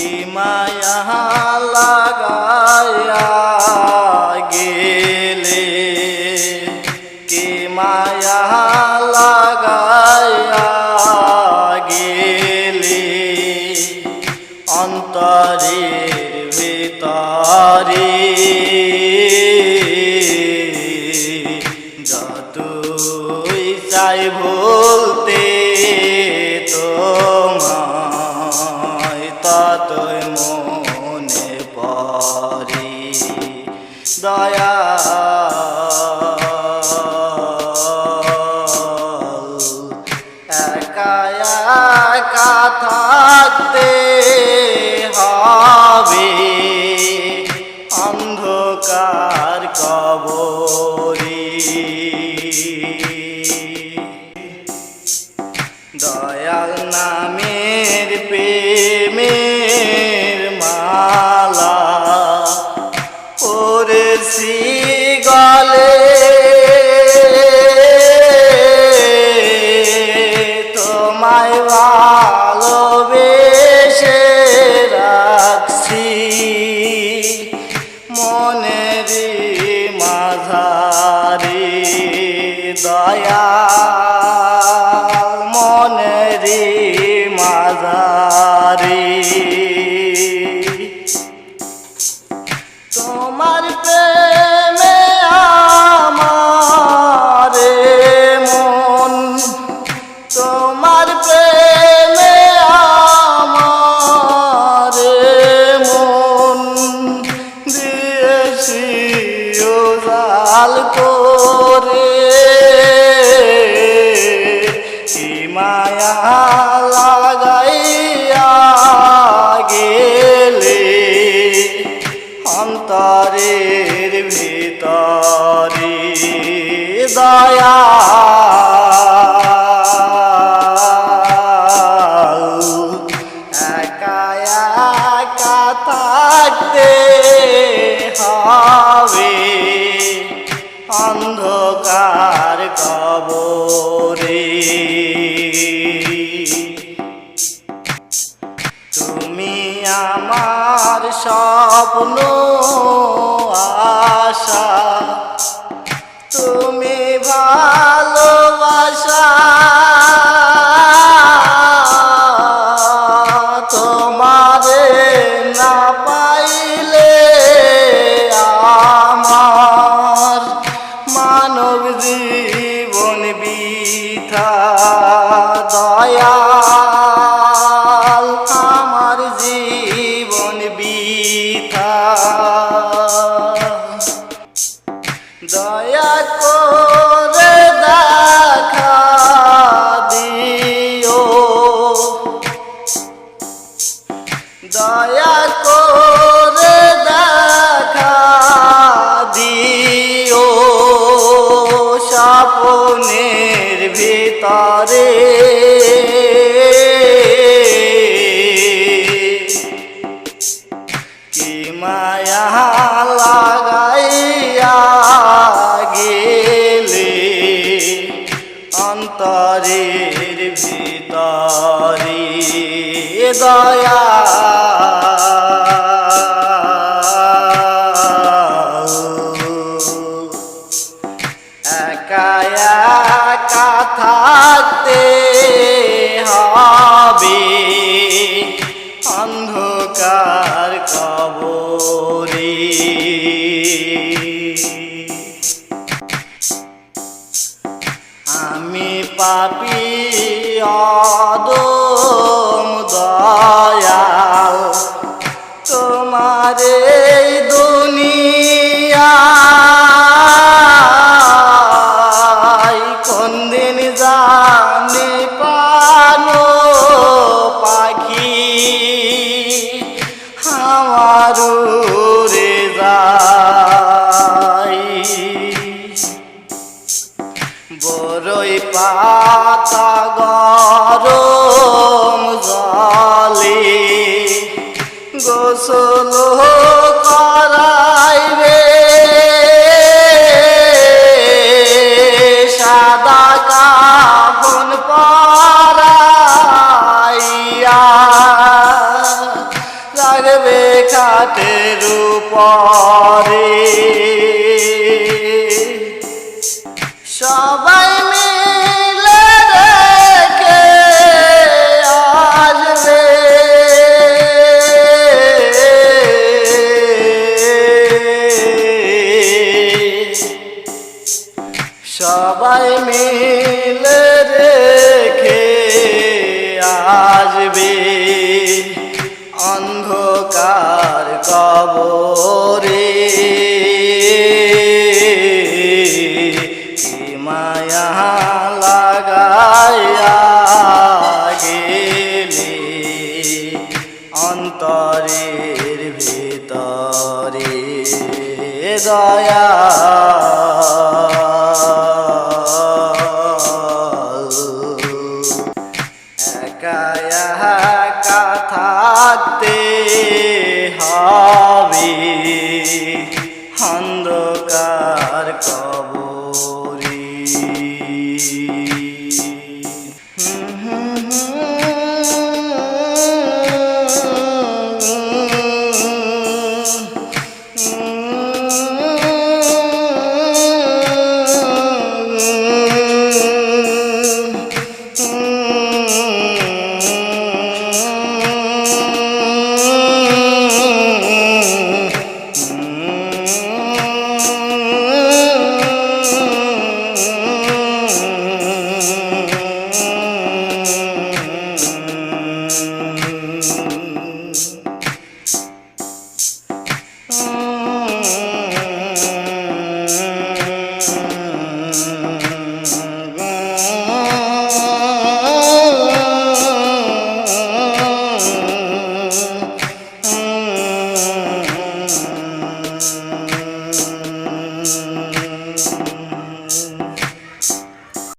কি মায়া লাগায়া গেলে কি মায়া লাগায়া গেলে অন্তরের দয়াল নামের দয়া মনের মাঝারি। তোমার প্রেমে আমার স্বপ্ন আশা। তুমি ভালোবাসা তোমারে না পাইলে আমার মানব জীবন বিথা। স্বপ্নের ভিতরে। কি মায়া লাগাইয়া গেলে অন্তরের ভিতরে দয়া কবরে আমি পাপি অদম দয়াল তোমার সবাই মিলে রেখে সবাই রেখে অন্ধকার কবরে দয়া একা একা থাকতে হবে। অন্ধকার কব